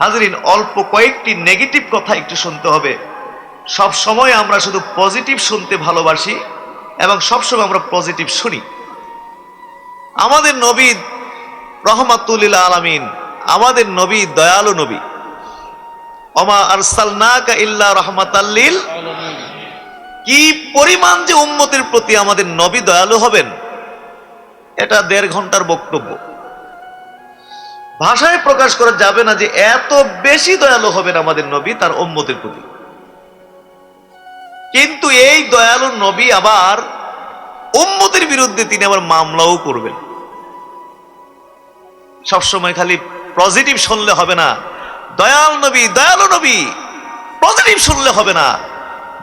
হাজরিন, অল্প কয়েকটি নেগেটিভ কথা একটু শুনতে হবে। সব সময় আমরা শুধু পজিটিভ শুনতে ভালোবাসি এবং সবসময় আমরা পজিটিভ শুনি। আমাদের নবী রহমাতুল্লিল আলামিন, আমাদের নবী দয়ালু নবী। অমা আরসালনাকা ইল্লা রহমাতাল্লিল কি পরিমাণ যে উম্মতের প্রতি আমাদের নবী দয়ালু হবেন, এটা দেড় ঘণ্টার বক্তব্য। ভাষায় প্রকাশ করা যাবে না যে এত বেশি দয়ালু হবেন আমাদের নবী তার উম্মতের প্রতি। কিন্তু এই দয়ালু নবী আবার উম্মতের বিরুদ্ধে তিনি আবার মামলাও করবেন। সবসময় খালি পজিটিভ শুনলে হবে না। দয়াল নবী, দয়ালু নবী পজিটিভ শুনলে হবে না।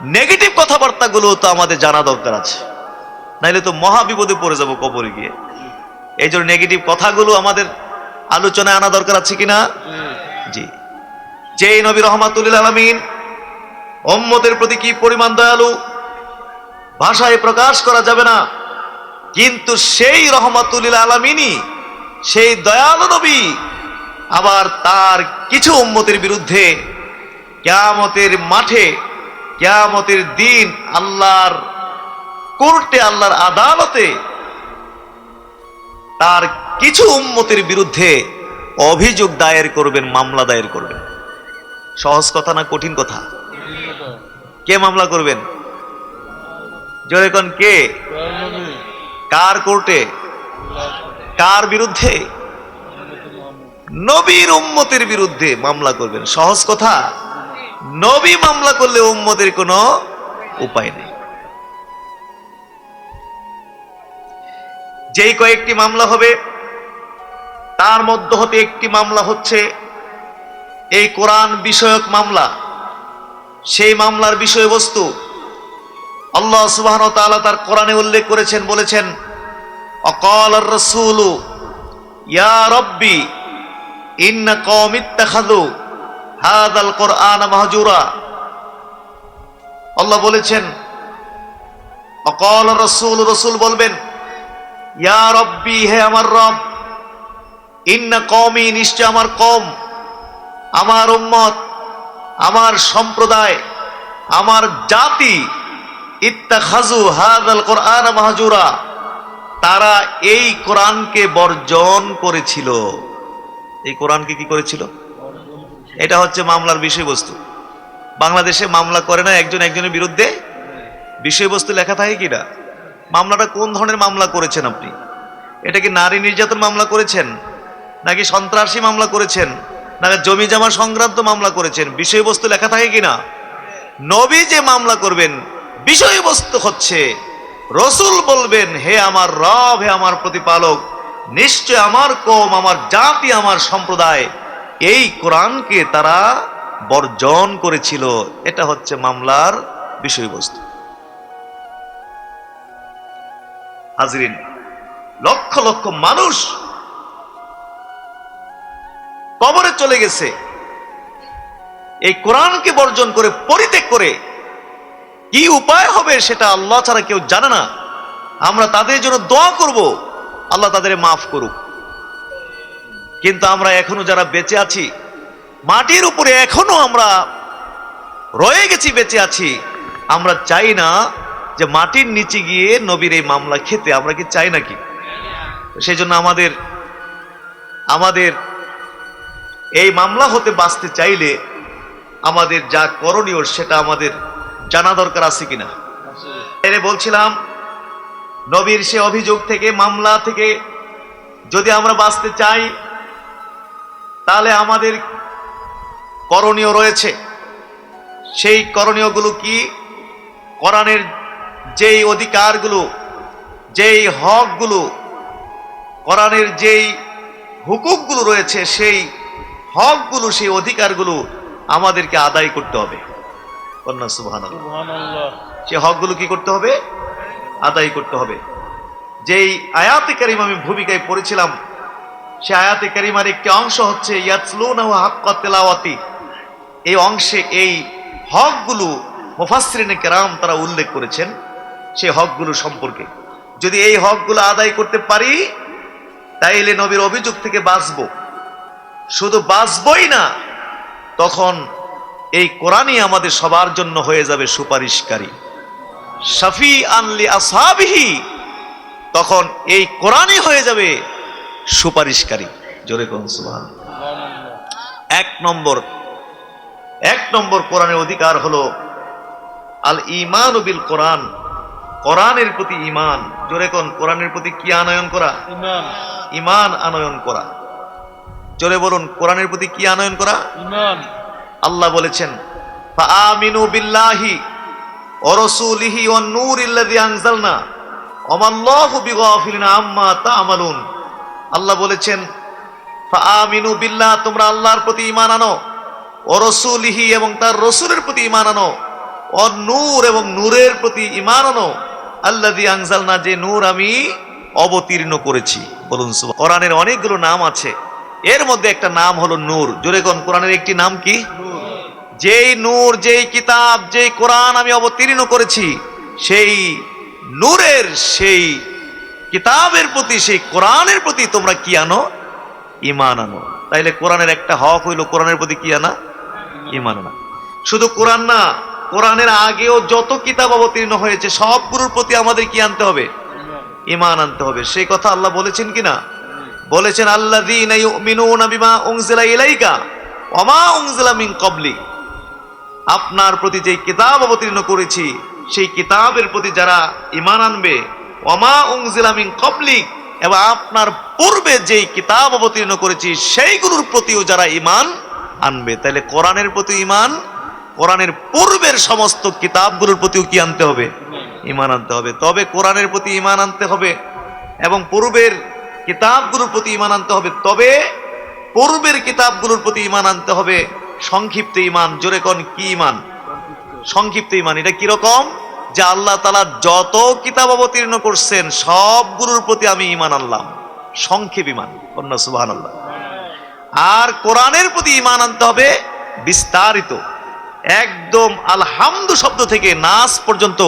নেগেটিভ কথাবার্তাগুলো তো আমাদের জানা দরকার আছে। নাইলে তো মহা বিপদে পড়ে যাব কবরে গিয়ে। এই জন্য নেগেটিভ কথাগুলো আমাদের আলোচনায় আনা দরকার আছে কিনা? জি। যে নবী রহমাতুল্লিল আলমিন ওম্মতের প্রতি কি পরিমাণ দয়ালু? ভাষায় প্রকাশ করা যাবে না। কিন্তু সেই রহমাতুল্লিল আলমিনই, সেই দয়ালু নবী আবার তার কিছু উম্মতের বিরুদ্ধে কেয়ামতের মাঠে, কেয়ামতের দিন আল্লাহর কোর্টে, আল্লাহর আদালতে তার কিছু উম্মতের বিরুদ্ধে অভিযোগ দায়ের করবেন, মামলা দায়ের করবেন। সহজ কথা না কঠিন কথা? কে মামলা করবেন? জোরে কোন কে? কার কোর্টে? কার বিরুদ্ধে? নবীর উম্মতের বিরুদ্ধে মামলা করবেন। সহজ কথা? নবী মামলা করলে উম্মতের কোনো উপায় নেই। যেই কয়েকটি মামলা হবে তার মধ্য হতে একটি মামলা হচ্ছে এই কোরআন বিষয়ক মামলা। সেই মামলার বিষয়বস্তু আল্লাহ সুবাহ তাআলা তার কোরআনে উল্লেখ করেছেন, বলেছেন, অকাল রসুল ইয়া রব্বি, ইন্না কওম ইত্তাখাযু হাদাল কোরআন মাহজুরা। আল্লাহ বলেছেন, অকাল রসুল রসুল বলবেন, ইয়া রব্বি, হে আমার রব ইন্না কমই নিশ্চয় আমার কম আমার উম্মত, আমার সম্প্রদায়, আমার জাতি ইত্তা ইত্তাখাজু হাদাল কোরআন মাহজুরা, তারা এই কোরআনকে বর্জন করেছিল। এই কোরআনকে কি করেছিল? এটা হচ্ছে মামলার বিষয়বস্তু। বাংলাদেশে মামলা করে না একজন একজনের বিরুদ্ধে? বিষয়বস্তু লেখা থাকে কিনা? মামলাটা কোন ধরনের মামলা করেছেন আপনি? এটা কি নারী নির্যাতন মামলা করেছেন? নাকি সন্ত্রাসী মামলা করেছেন? নাকি জমি জমা সংক্রান্ত মামলা করেছেন? বিষয়বস্তু লেখা থাকে কিনা? নবী যে মামলা করবেন, বিষয়বস্তু হচ্ছে, রসুল বলবেন, হে আমার রব, হে আমার প্রতিপালক, নিশ্চয় আমার কম আমার জাতি, আমার সম্প্রদায়, এই কোরআনকে তারা বর্জন করেছিল। এটা হচ্ছে মামলার বিষয়বস্তু। হাজরিন, লক্ষ লক্ষ মানুষ কবরে চলে গেছে। এই কোরআনকে বর্জন করে, পরিত্যাগ করে কি উপায় হবে সেটা আল্লাহ ছাড়া কেউ জানে না। আমরা তাদের জন্য দোয়া করব, আল্লাহ তাদের মাফ করুক। কিন্তু আমরা এখনও যারা বেঁচে আছি, মাটির উপরে এখনও আমরা রয়ে গেছি, বেঁচে আছি, আমরা চাই না যে মাটির নিচে গিয়ে নবীর এই মামলা খেতে, আমরা কি চাই নাকি? সেই জন্য আমাদের আমাদের এই মামলা হতে বাঁচতে চাইলে আমাদের যা করণীয় সেটা আমাদের জানা দরকার আছে কিনা? এনে বলছিলাম, নবীর সে অভিযোগ থেকে, মামলা থেকে যদি আমরা বাঁচতে চাই, তাহলে আমাদের করণীয় রয়েছে। সেই করণীয়গুলো কি? কোরআনের যেই অধিকারগুলো, যেই হকগুলো, কোরআনের যেই হুকুকগুলো রয়েছে, সেই হকগুলো সেই অধিকারগুলো আমাদেরকে আদায় করতে হবে। কন্যা সুবহানাল্লাহ। সে হকগুলো কি করতে হবে? আদায় করতে হবে। যেই আয়াতে কারিম আমি ভূমিকায় পড়েছিলাম সে আয়াতে কারিমার একটি অংশ হচ্ছে তেলাওয়াতি। এই অংশে এই হকগুলো মুফাসসিরিনে কেরাম তারা উল্লেখ করেছেন সেই হকগুলো সম্পর্কে। যদি এই হকগুলো আদায় করতে পারি তাইলে নবীর অভিযোগ থেকে বাঁচব। শুধু বাঁচবই না তখন এই কোরআনই আমাদের সবার জন্য হয়ে যাবে সুপারিশকারী। শাফি আনলি আসহাবিহি তখন এই কোরআনই হয়ে যাবে সুপারিশকারী। জোরে কোন সুবহান এক নম্বর এক নম্বর কোরআনের অধিকার হলো আল ইমান বিল কোরআন কোরআনের প্রতি ইমান জোরে কোন কোরআনের প্রতি কি আনয়ন করা? ইমান আনয়ন করা। জোরে বলুন কোরআনের প্রতি কি আনয়ন করা? ইমান আল্লাহ বলেছেন ফাআমিনু বিল্লাহি ওয়া রাসূলিহি ওয়ান নূরিল্লাযী আনজালনা ওমাল্লাহু বিগাফিলিন আম্মা তা'মালুন। আল্লাহ বলেছেন ফাআমিনু বিল্লাহ তোমরা আল্লাহর প্রতি ঈমান আনো ও রাসূলিহি এবং তার রাসূলের প্রতি ঈমান আনো ও নূর এবং নূরের প্রতি ঈমান আনো আল্লাযী আনজালনা যে নূর আমি অবতীর্ণ করেছি। বলুন কোরআনের অনেকগুলো নাম আছে। এর মধ্যে একটা নাম হলো নূর। জোরে কোন, কোরআনের একটি নাম কি? যেই নূর, যেই কিতাব, যেই কোরআন আমি অবতীর্ণ করেছি, সেই নূরের, সেই কিতাবের প্রতি, সেই কোরআনের প্রতি তোমরা কি আনো? ইমান আনো। তাইলে কোরআনের একটা হক হইল কোরআনের প্রতি কি আনা? ইমান আনা। শুধু কোরআন না, কোরআনের আগেও যত কিতাব অবতীর্ণ হয়েছে, সবগুলোর প্রতি আমাদের কি আনতে হবে? ইমান আনতে হবে। সেই কথা আল্লাহ বলেছেন কিনা? বলেছেন ক্বাবলি। আপনার প্রতি যে কিতাব অবতীর্ণ করেছি, সেই কিতাবের প্রতি যারা ঈমান আনবে অমা মা উনজিলা মিন ক্বাবলি, এবং আপনার পূর্বে যেই কিতাব অবতীর্ণ করেছি সেইগুলোর প্রতিও যারা ঈমান আনবে তাহলে কোরআনের প্রতি ঈমান, কোরআনের পূর্বের সমস্ত কিতাবগুলোর প্রতিও কি আনতে হবে? ঈমান আনতে হবে। তবে কোরআনের প্রতি ঈমান আনতে হবে এবং পূর্বের কিতাবগুলোর প্রতি ইমান আনতে হবে। তবে পূর্বের কিতাবগুলোর প্রতি ইমান আনতে হবে। সংক্ষিপ্ত ঈমান, জোরে কোন কি ইমান সংক্ষিপ্ত ইমান এটা কীরকম যে আল্লাহ তালা যত কিতাব অবতীর্ণ করছেন, সবগুলোর প্রতি আমি ঈমান আনলাম। সংক্ষেপ ইমান কন্যা সুবাহ আল্লাহ আর কোরআনের প্রতি ঈমান আনতে হবে বিস্তারিত। একদম আলহামদু শব্দ থেকে নাস পর্যন্ত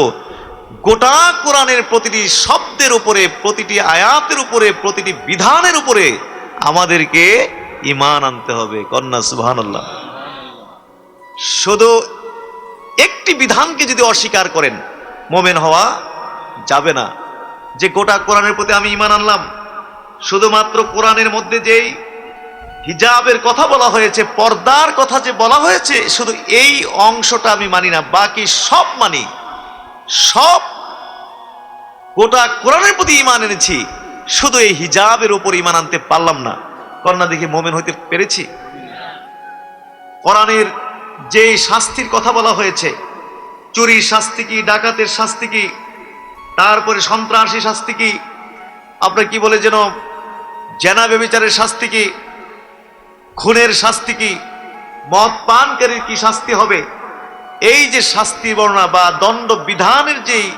গোটা কোরআনের প্রতিটি শব্দের উপরে, প্রতিটি আয়াতের উপরে, প্রতিটি বিধানের উপরে আমাদেরকে ইমান আনতে হবে। কন্যা, সুবহানাল্লাহ। শুধু একটি বিধানকে যদি অস্বীকার করেন, মোমেন হওয়া যাবে না। যে গোটা কোরআনের প্রতি আমি ইমান আনলাম, শুধুমাত্র কোরআনের মধ্যে যেই হিজাবের কথা বলা হয়েছে, পর্দার কথা যে বলা হয়েছে, শুধু এই অংশটা আমি মানি না, বাকি সব মানি। সব গোটা কোরআনের প্রতি ইমান এনেছি। শুধু এই হিজাবের উপর ইমান আনতে পারলাম না। কন্যা দেখে মোমেন হইতে পেরেছি। কোরআনের যে শাস্তির কথা বলা হয়েছে চুরির শাস্তি কি, ডাকাতের শাস্তি কি, তারপরে সন্ত্রাসী শাস্তি কি, আপনার কি বলে যেন, জেনা বেবিচারের শাস্তি কি, খুনের শাস্তি কি, মদ পানকারীর কি শাস্তি হবে এই যে শাস্তি বর্ণনা বা দণ্ড বিধানের যেই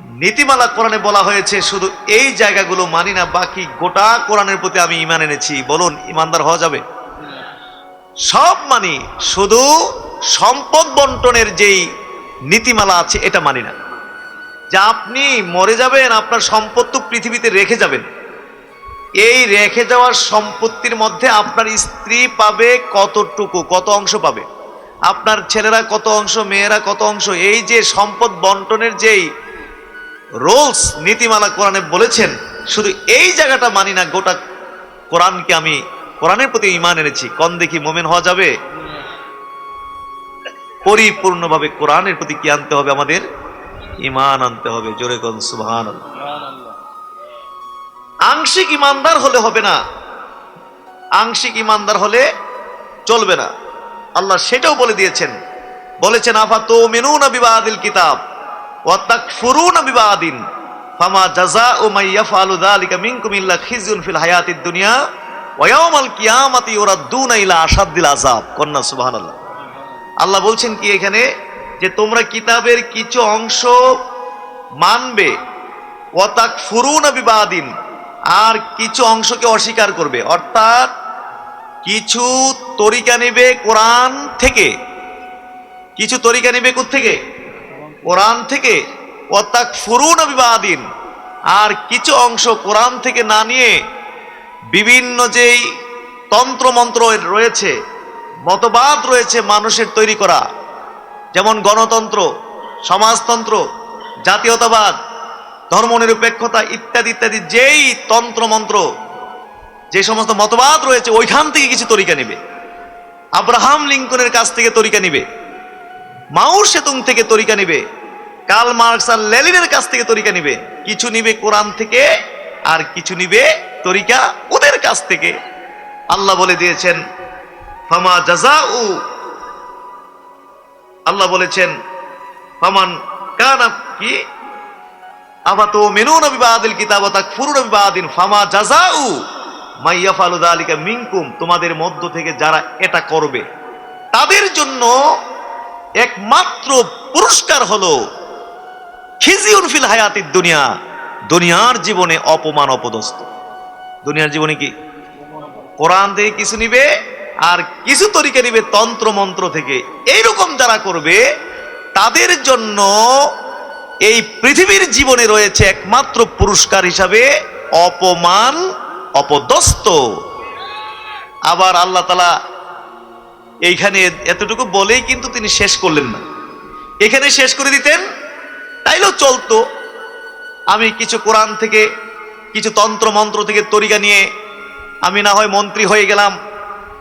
নীতিমালা কোরআনে বলা হয়েছে, শুধু এই জায়গাগুলো মানি না, বাকি গোটা কোরআনের প্রতি আমি ইমান এনেছি। বলুন ইমানদার হওয়া যাবে? সব মানি, শুধু সম্পদ বন্টনের যেই নীতিমালা আছে, এটা মানি না। যে আপনি মরে যাবেন, আপনার সম্পদ তো পৃথিবীতে রেখে যাবেন। এই রেখে যাওয়ার সম্পত্তির মধ্যে আপনার স্ত্রী পাবে কতটুকু, কত অংশ পাবে? আপনার ছেলেরা কত অংশ, মেয়েরা কত অংশ, এই যে সম্পদ বন্টনের যেই রোলস, নীতিমালা কোরআনে বলেছেন, শুধু এই জায়গাটা মানি না, গোটা কোরআনকে আমি, কোরআনের প্রতি ইমান এনেছি। কন দেখি মোমেন হওয়া যাবে? পরিপূর্ণভাবে কোরআনের প্রতি কি আনতে হবে আমাদের? ইমান আনতে হবে। জোরে কন সুবহান আংশিক ইমানদার হলে হবে না। আংশিক ইমানদার হলে চলবে না। আল্লাহ সেটাও বলে দিয়েছেন। বলেছেন, আফা তো মেনুনা বিবাদিল কিতাব ওয়া তাকফুরুনা বিবাদিন। ফামা মান ইল্লা খিজুন ফিল হায়াতিদ দুনিয়া কিয়ামাতি আল্লাহ বলছেন কি এখানে? যে তোমরা কিতাবের কিছু অংশ মানবে, ওয়া তাকফুরুনা বিবাদিন, আর কিছু অংশকে অস্বীকার করবে। অর্থাৎ কিছু তরিকা নিবে কোরআন থেকে। কিছু তরিকা নিবে থেকে কোরআন থেকে। অর্থাৎ ফুরুন বিবাদিন। আর কিছু অংশ কোরআন থেকে না নিয়ে বিভিন্ন যেই তন্ত্রমন্ত্র রয়েছে, মতবাদ রয়েছে মানুষের তৈরি করা। যেমন গণতন্ত্র, সমাজতন্ত্র, জাতীয়তাবাদ, ধর্মনিরপেক্ষতা ইত্যাদি ইত্যাদি যেই তন্ত্রমন্ত্র যে সমস্ত মতবাদ রয়েছে, ওইখান থেকে কিছু তরিকা নিবে। আব্রাহাম লিঙ্কনের কাছ থেকে তরিকা নিবে। মাউ সেতুং থেকে তরিকা নিবে। কাল মার্কস আর লেলিনের কাছ থেকে তরিকা নিবে। কিছু নিবে কোরআন থেকে, আর কিছু নিবে তরিকা ওদের কাছ থেকে। আল্লাহ বলে দিয়েছেন, ফামা জাজা উ আল্লাহ বলেছেন, ফামান কানা কি? আবাতো মেনুন বিবাদিল কিতাব তাকফুরুন বিবাদিন ফামা জাজাউ মাইয়াফালু যালিকা মিনকুম, তোমাদের মধ্য থেকে যারা এটা করবে, তাদের জন্য একমাত্র পুরস্কার হলো খিজিউন ফিল হায়াতিদ দুনিয়া, দুনিয়ার জীবনে অপমান অপদস্থ। দুনিয়ার জীবনে কি? কোরআন থেকে কিছু নিবে আর কিছু তরিকে নিবে তন্ত্র মন্ত্র থেকে। এইরকম যারা করবে, তাদের জন্য এই পৃথিবীর জীবনে রয়েছে একমাত্র পুরস্কার হিসাবে অপমান অপদস্থ। আবার আল্লাহ তালা এইখানে এতটুকু বলেই কিন্তু তিনি শেষ করলেন না। এখানে শেষ করে দিতেন, তাইলেও চলতো। আমি কিছু কোরআন থেকে, কিছু তন্ত্র মন্ত্র থেকে তরিকা নিয়ে আমি না হয় মন্ত্রী হয়ে গেলাম,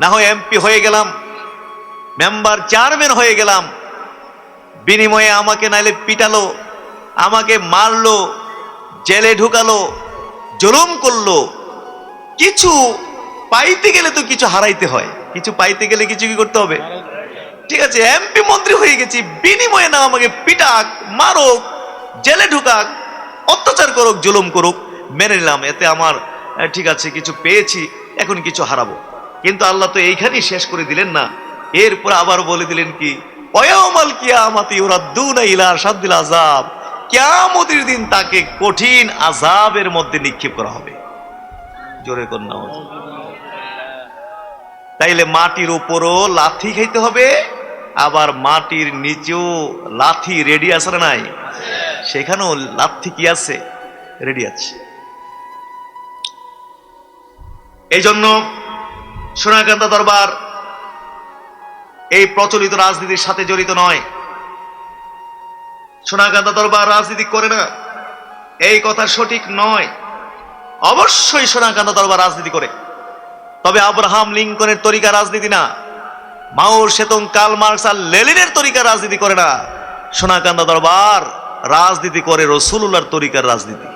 না হয় এমপি হয়ে গেলাম, মেম্বার চেয়ারম্যান হয়ে গেলাম, বিনিময়ে আমাকে নাইলে পিটালো, আমাকে মারলো, জেলে ঢুকালো, জুলুম করল। কিছু পাইতে গেলে তো কিছু হারাইতে হয়। কিছু পাইতে গেলে কিছু কি করতে হবে? ঠিক আছে এমপি মন্ত্রী হয়ে গেছি, বিনিময়ে না আমাকে, পিটাক, মারুক, জেলে ঢুকাক, অত্যাচার করুক, জুলুম করুক, মেনে নিলাম, এতে আমার ঠিক আছে, কিছু পেয়েছি, এখন কিছু হারাবো। কিন্তু আল্লাহ তো এইখানেই শেষ করে দিলেন না। এরপর আবার বলে দিলেন কি অয়ামাল কিয়ামাতি ইউরাদ্দুনা ইলা শাদ্দিল আযাব। কিয়ামতের দিন তাকে কঠিন আজাবের মধ্যে নিক্ষেপ করা হবে। জোরে কন্যা তাইলে মাটির উপরও লাথি খাইতে হবে, আবার মাটির নিচেও লাথি রেডি আছে না নাই? সেখানেও লাথি কি আছে? রেডি আছে। এই জন্য সোনাকান্তা দরবার এই প্রচলিত রাজনীতির সাথে জড়িত নয়। সোনাকান্তা দরবার রাজনীতি করে না, এই কথা সঠিক নয়। অবশ্যই সোনাকান্তা দরবার রাজনীতি করে। তবে আব্রাহাম লিঙ্কনের তরিকা রাজনীতি না। মাউর সেতং কাল মার্কস আর লেলিনের তরিকা রাজনীতি করে না। সোনাকান্দা দরবার রাজনীতি করে রসুল্লাহর তরিকার রাজনীতি।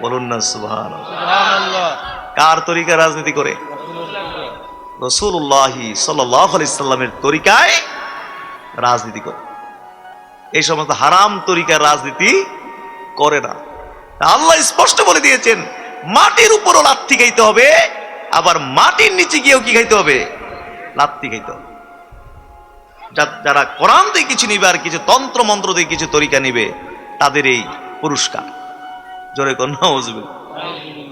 বলুন না সুবহান কার তরিকা রাজনীতি করে? রসুল্লাহি সাল্লামের তরিকায় রাজনীতি করে। এই সমস্ত হারাম তরিকার রাজনীতি করে না। আল্লাহ স্পষ্ট বলে দিয়েছেন মাটির উপরও লাথি খাইতে হবে আবার মাটির নিচে গিয়েও কি খাইতে হবে? লাত্তি খাইতে হবে। যারা কোরআন দিয়ে কিছু নিবে আর কিছু তন্ত্র মন্ত্র দিয়ে কিছু তরিকা নিবে তাদের এই পুরস্কার। জোরে কন্যা বুঝবে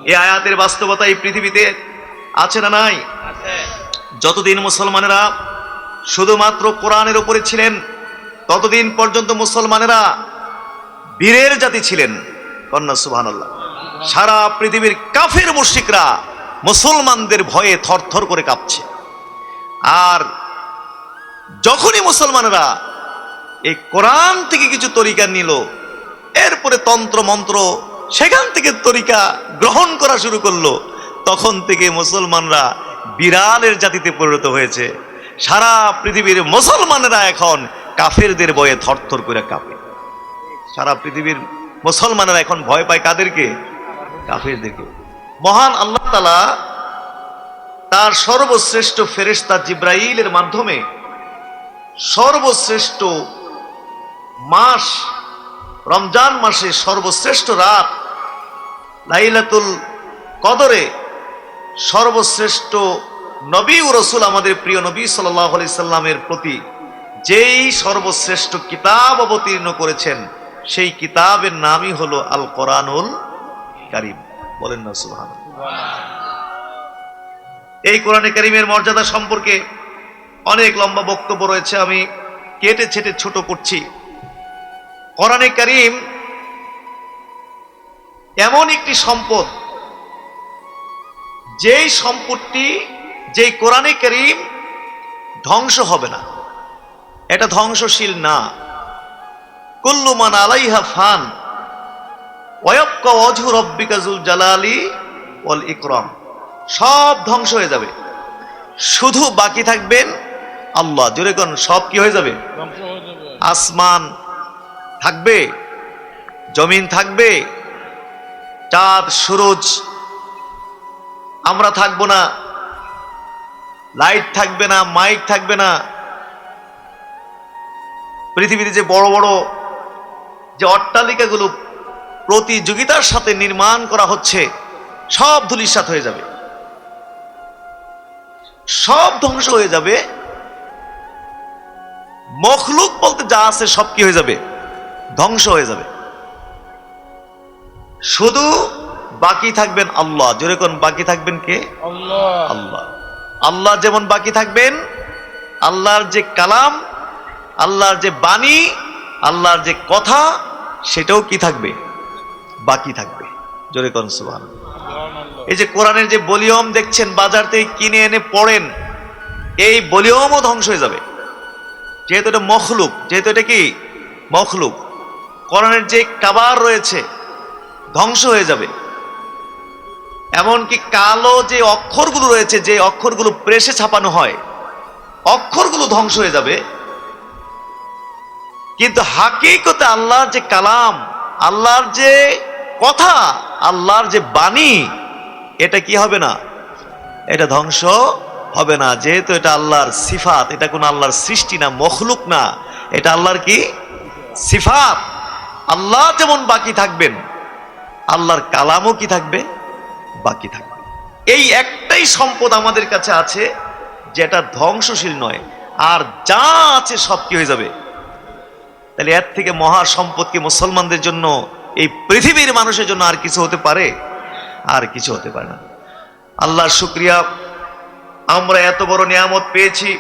এই আয়াতের বাস্তবতা এই পৃথিবীতে আছে না নাই? যতদিন মুসলমানেরা শুধুমাত্র কোরআনের উপরে ছিলেন ততদিন পর্যন্ত মুসলমানেরা বীরের জাতি ছিলেন। কন্যা সুবহান সারা পৃথিবীর কাফের মুশরিকরা মুসলমানদের ভয়ে থরথর করে কাঁপছে। আর যখনই মুসলমানরা এই কোরআন থেকে কিছু তরিকা নিল, এরপরে তন্ত্র মন্ত্র সেখান থেকে তরিকা গ্রহণ করা শুরু করল, তখন থেকে মুসলমানরা বিড়ালের জাতিতে পরিণত হয়েছে। সারা পৃথিবীর মুসলমানেরা এখন কাফেরদের বয়ে থরথর করে কাঁপে। সারা পৃথিবীর মুসলমানেরা এখন ভয় পায় কাদেরকে? কাফেরদেরকে। মহান আল্লাহ তালা তার সর্বশ্রেষ্ঠ ফেরেশতা জিব্রাইলের মাধ্যমে সর্বশ্রেষ্ঠ মাস, রমজান মাসে সর্বশ্রেষ্ঠ রাত, লাইলাতুল কদরে সর্বশ্রেষ্ঠ নবী ও রসুল আমাদের প্রিয় নবী সাল্লাহ সাল্লামের প্রতি যেই সর্বশ্রেষ্ঠ কিতাব অবতীর্ণ করেছেন সেই কিতাবের নামই হলো আল কোরআনুল কারিম। বলেন না সুবহান এই কোরআনে কারিমের মর্যাদা সম্পর্কে অনেক লম্বা বক্তব্য রয়েছে, আমি কেটে ছেটে ছোট করছি। কোরআনে কারিম এমন একটি সম্পদ, যেই সম্পদটি, যেই কোরআনে কারিম ধ্বংস হবে না। এটা ধ্বংসশীল না। কুল্লুমান আলাইহা ফান। ওয়াক্কা অজহু জালালি ওয়াল ইকরাম। সব ধ্বংস হয়ে যাবে। শুধু বাকি থাকবেন আল্লাহ। জোরে কোন সব কি হয়ে যাবে? হয়ে যাবে। আসমান থাকবে জমিন থাকবে চাঁদ সুরজ। আমরা থাকব না। লাইট থাকবে না মাইক থাকবে না। পৃথিবীতে যে বড় বড় যে অট্টালিকাগুলো প্রতিযোগিতার সাথে নির্মাণ করা হচ্ছে সব ধুলিসাৎ হয়ে যাবে। সব ধ্বংস হয়ে যাবে। মখলুক বলতে যা আছে সব কি হয়ে যাবে? ধ্বংস হয়ে যাবে। শুধু বাকি থাকবেন আল্লাহ। জোরে কোন বাকি থাকবেন কে? আল্লাহ। আল্লাহ। আল্লাহ যেমন বাকি থাকবেন আল্লাহর যে কালাম আল্লাহর যে বাণী আল্লাহর যে কথা, সেটাও কি থাকবে? বাকি থাকবে। জোরে সুবহান এই যে কোরআনের যে বলিয়ম দেখছেন, বাজার থেকে কিনে এনে পড়েন, এই বলিয়মও ধ্বংস হয়ে যাবে। যেহেতু এটা মখলুক, যেহেতু এটা কি? মখলুক। কোরআনের যে কাবার রয়েছে, ধ্বংস হয়ে যাবে। এমনকি কালো যে অক্ষরগুলো রয়েছে, যে অক্ষরগুলো প্রেসে ছাপানো হয়, অক্ষরগুলো ধ্বংস হয়ে যাবে। কিন্তু হাকিকতে আল্লাহর যে কালাম, আল্লাহর যে কথা, আল্লাহর যে বাণী, এটা কি হবে না? এটা ধ্বংস হবে না। যেহেতু এটা আল্লাহর সিফাত, এটা কোন আল্লাহর সৃষ্টি না, মখলুক না, এটা আল্লাহর কি? সিফাত। আল্লাহ যেমন বাকি থাকবেন, আল্লাহর কালামও কি থাকবে? বাকি থাকবে। এই একটাই সম্পদ আমাদের কাছে আছে, যেটা ধ্বংসশীল নয়। আর যা আছে সব কি হয়ে যাবে? তাহলে এর থেকে মহা সম্পদ কি মুসলমানদের জন্য, এই পৃথিবীর মানুষের জন্য আর কিছু হতে পারে? আর কিছু হতে পারে না। আল্লাহর শুক্রিয়া, আমরা এত বড় নিয়ামত পেয়েছি।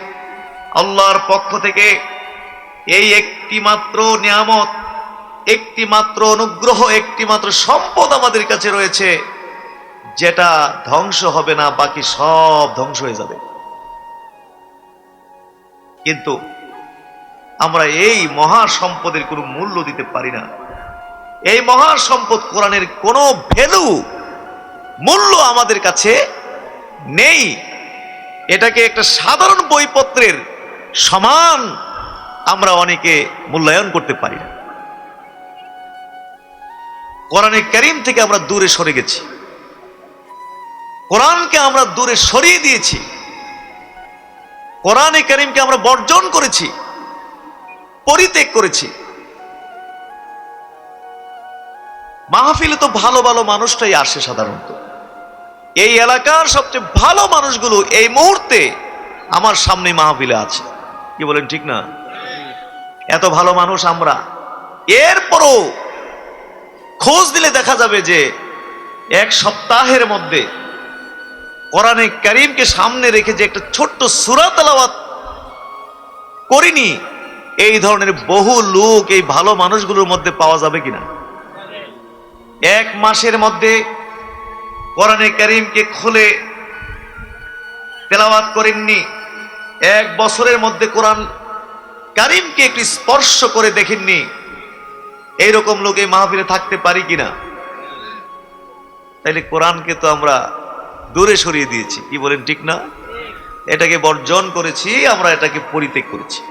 আল্লাহর পক্ষ থেকে এই একটি মাত্র নিয়ামত একটি মাত্র অনুগ্রহ একটি মাত্র সম্পদ আমাদের কাছে রয়েছে, যেটা ধ্বংস হবে না, বাকি সব ধ্বংস হয়ে যাবে। কিন্তু আমরা এই মহা সম্পদের কোনো মূল্য দিতে পারি না। এই মহা সম্পদ কোরআনের কোনো ভ্যালু, মূল্য আমাদের কাছে নেই। এটাকে একটা সাধারণ বইপত্রের সমান আমরা অনেকে মূল্যায়ন করতে পারি না। কোরআনে করিম থেকে আমরা দূরে সরে গেছি। কোরআনকে আমরা দূরে সরিয়ে দিয়েছি। কোরআনে করিমকে আমরা বর্জন করেছি। পরিত্যাগ করেছি। মাহফিলে তো ভালো ভালো মানুষটাই আসে সাধারণত। এই এলাকার সবচেয়ে ভালো মানুষগুলো এই মুহূর্তে আমার সামনে মাহফিলে আছে। কি বলেন, ঠিক না? এত ভালো মানুষ আমরা। এরপরও খোঁজ দিলে দেখা যাবে যে এক সপ্তাহের মধ্যে কোরআনে করিমকে সামনে রেখে যে একটা ছোট্ট সুরা তেলাওয়াত করিনি এই ধরনের বহু লোক, এই ভালো মানুষগুলোর মধ্যে পাওয়া যাবে কিনা? এক মাসের মধ্যে কোরআনে করিমকে খুলে তেলাওয়াত করেননি। এক বছরের মধ্যে কোরআন কারিমকে একটু স্পর্শ করে দেখেননি। এইরকম লোক এই মাহফিলে থাকতে পারি কিনা? তাইলে কোরআনকে তো আমরা দূরে সরিয়ে দিয়েছি। কি বলেন ঠিক না? এটাকে বর্জন করেছি, আমরা এটাকে পরিত্যাগ করেছি।